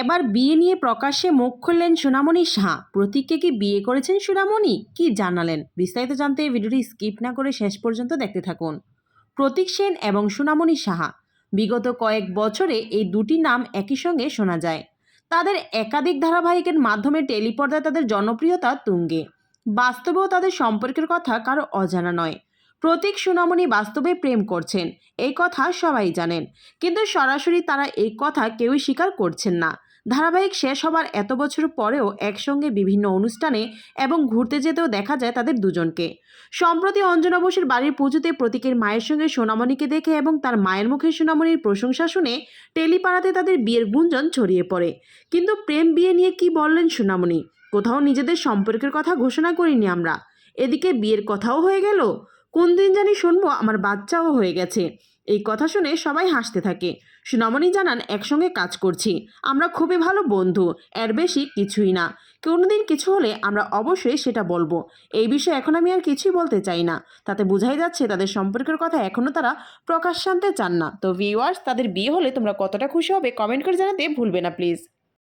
এবার বিয়ে নিয়ে প্রকাশ্যে মুখ খুললেন সোনামণি সাহা। প্রতীককে কি বিয়ে করেছেন সোনামণি? কি জানালেন? বিস্তারিত জানতে ভিডিওটি স্কিপ না করে শেষ পর্যন্ত দেখতে থাকুন। প্রতীক সেন এবং সোনামণি সাহা। বিগত কয়েক বছরে এই দুটি নাম একই সঙ্গে শোনা যায়। তাদের একাধিক ধারাবাহিকের মাধ্যমে টেলিপর্দায় তাদের জনপ্রিয়তা তুঙ্গে। বাস্তবেও তাদের সম্পর্কের কথা কারও অজানা নয়। প্রতীক সোনামণি বাস্তবে প্রেম করছেন। এই কথা সবাই জানেন। কিন্তু সরাসরি তারা এই কথা কেউই স্বীকার করছেন না। ধারাবাহিক শেষ হবার এত বছর পরেও একসঙ্গে বিভিন্ন অনুষ্ঠানে এবং ঘুরতে যেতেও দেখা যায় তাদের দুজনকে। সম্প্রতি অঞ্জনা বসুর বাড়ির পুজোতে প্রতীকের মায়ের সঙ্গে সোনামণিকে দেখে এবং তার মায়ের মুখে সোনামণির প্রশংসা শুনে টেলিপাড়াতে তাদের বিয়ের গুঞ্জন ছড়িয়ে পড়ে। কিন্তু প্রেম বিয়ে নিয়ে কি বললেন সোনামণি? কোথাও নিজেদের সম্পর্কের কথা ঘোষণা করিনি আমরা। এদিকে বিয়ের কথাও হয়ে গেল। কোন দিন জানি শুনব আমার বাচ্চাও হয়ে গেছে। এই কথা শুনে সবাই হাসতে থাকে। সুনামণি জানান, একসঙ্গে কাজ করছি। আমরা খুবই ভালো বন্ধু, এর বেশি কিছুই না। কোনোদিন কিছু হলে আমরা অবশ্যই সেটা বলব। এই বিষয়ে এখন আমি আর কিছুই বলতে চাই না। তাতে বোঝাই যাচ্ছে তাদের সম্পর্কের কথা এখনও তারা প্রকাশ আনতে চান না। তো ভিউয়ার্স তাদের বিয়ে হলে তোমরা কতটা খুশি হবে কমেন্ট করে জানাতে ভুলবে না প্লিজ